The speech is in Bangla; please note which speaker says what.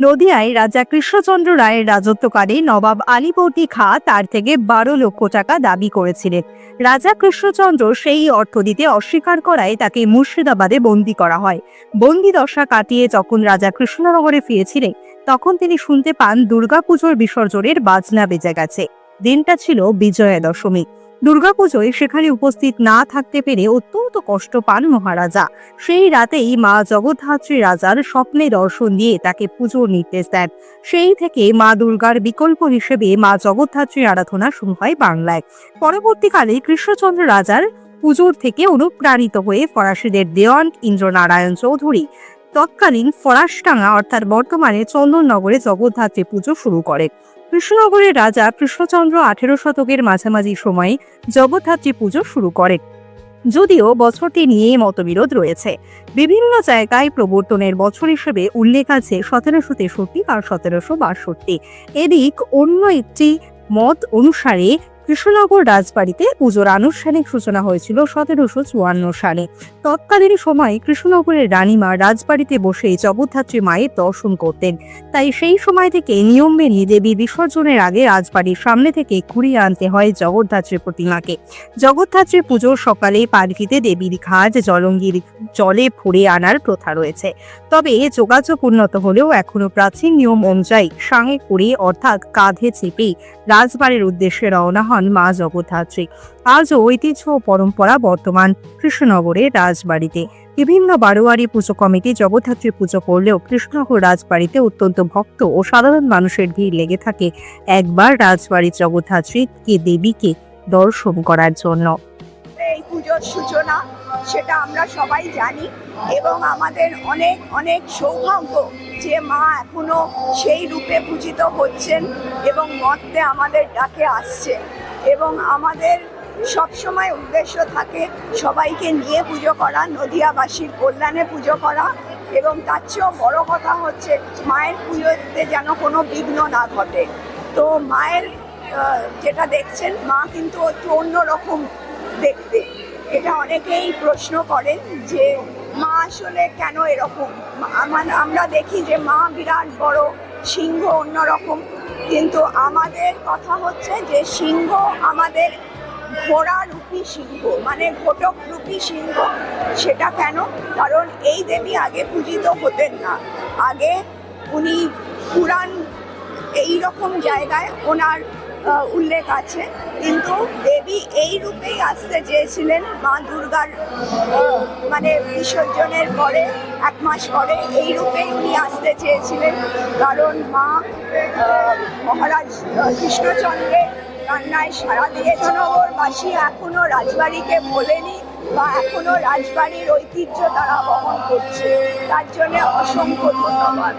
Speaker 1: নদিয়ায় রাজা কৃষ্ণচন্দ্র রায়ের রাজত্বকালে নবাব আলীবর্দী খাঁ তার থেকে বারো লক্ষ টাকা দাবি করেছিলেন। রাজা কৃষ্ণচন্দ্র সেই অর্থ দিতে অস্বীকার করায় তাকে মুর্শিদাবাদে বন্দী করা হয়। বন্দি দশা কাটিয়ে যখন রাজা কৃষ্ণনগরে ফিরেছিলেন, তখন তিনি শুনতে পান দুর্গাপুজোর বিসর্জনের বাজনা বেজে গেছে। দিনটা ছিল বিজয়া দশমী দুর্গাপুজোয় সেখানে উপস্থিত না থাকতে পেরে অত্যন্ত কষ্ট পান মহারাজা। সেই রাতেই মা জগদ্ধাত্রী রাজার স্বপ্নে দর্শন দিয়ে তাকে পুজোর নির্দেশ দেন। সেই থেকে মা দুর্গার বিকল্প হিসেবে মা জগদ্ধাত্রী আরাধনা শুরু হয় বাংলায়। পরবর্তীকালে কৃষ্ণচন্দ্র রাজার পুজোর থেকে অনুপ্রাণিত হয়ে ফরাসিদের দেওয়ান ইন্দ্রনারায়ণ চৌধুরী তৎকালীন ফরাসডাঙ্গা অর্থাৎ বর্তমানে চন্দননগরে জগদ্ধাত্রী পুজো শুরু করে। কৃষ্ণনগরের রাজা কৃষ্ণচন্দ্র আঠেরো শতকের মাঝামাঝি সময়ে জগদ্ধাত্রী পুজো শুরু করেন। যদিও বছরটি নিয়ে মতবিরোধ রয়েছে। বিভিন্ন জায়গায় প্রবর্তনের বছর হিসেবে উল্লেখ আছে সতেরোশো তেষট্টি আর সতেরোশো বাষট্টি। এদিক অন্য একটি মত অনুসারে কৃষ্ণনগর রাজবাড়িতে পুজোর আনুষ্ঠানিক সূচনা হয়েছিল সতেরোশো চুয়ান্ন সালে। তৎকালীন সময়ে কৃষ্ণনগরের রানীমা রাজবাড়িতে বসে জগদ্ধাত্রী মায়ের দর্শন করতেন। তাই সেই সময় থেকে নিয়ম মেনে দেবী বিসর্জনের আগে রাজবাড়ির সামনে থেকে ঘুরিয়ে আনতে হয় জগদ্ধাত্রী প্রতিমাকে। জগদ্ধাত্রী পুজোর সকালে পালকিতে দেবীর ঘাট, জলঙ্গির জলে ভরে আনার প্রথা রয়েছে। তবে যোগাযোগ উন্নত হলেও এখনও প্রাচীন নিয়ম অনুযায়ী সাঙে করে অর্থাৎ কাঁধে চেপে রাজবাড়ির উদ্দেশ্যে রওনা হন মা জগদ্ধাত্রী। আজও ঐতিহ্য ও পরম্পরা বর্তমান কৃষ্ণনগরের রাজবাড়িতে। বিভিন্ন বারোয়ারি পুজো কমিটি জগদ্ধাত্রী পুজো করলেও কৃষ্ণনগর রাজবাড়িতে অত্যন্ত ভক্ত ও সাধারণ মানুষের ভিড় লেগে থাকে একবার রাজবাড়ির জগদ্ধাত্রীকে দেবীকে দর্শন করার জন্য।
Speaker 2: এই পুজোর সূচনা সেটা আমরা সবাই জানি এবং আমাদের অনেক অনেক সৌভাগ্য যে মা এখনও সেই রূপে পূজিত হচ্ছেন এবং মর্তে আমাদের ডাকে আসছেন এবং আমাদের সবসময় উদ্দেশ্য থাকে সবাইকে নিয়ে পুজো করা, নদিয়াবাসীর কল্যাণে পুজো করা এবং তার চেয়েও বড় কথা হচ্ছে মায়ের পুজোতে যেন কোনো বিঘ্ন না ঘটে। তো মায়ের যেটা দেখছেন, মা কিন্তু একটু অন্যরকম দেখতে। এটা অনেকেই প্রশ্ন করেন যে মা আসলে কেন এরকম? আমার আমরা দেখি যে মা বিরাট বড়, সিংহ অন্যরকম। কিন্তু আমাদের কথা হচ্ছে যে সিংহ আমাদের ঘোড়া রূপী সিংহ মানে ঘটক রূপী সিংহ, সেটা কেন? কারণ এই দেবী আগে পূজিত হতেন না। আগে উনি পুরাণ এই রকম জায়গায় ওনার উল্লেখ আছে। কিন্তু দেবী এই রূপেই আসতে চেয়েছিলেন মা দুর্গার মানে বিসর্জনের পরে, এক মাস পরে এই রূপেই উনি আসতে চেয়েছিলেন। কারণ মা মহারাজ কৃষ্ণচন্দ্রের কান্নায় সারা দিয়ে নগরবাসী এখনও রাজবাড়িকে বলেনি বা এখনও রাজবাড়ির ঐতিহ্য তারা বহন করছে। তার জন্য অসংখ্য ধন্যবাদ।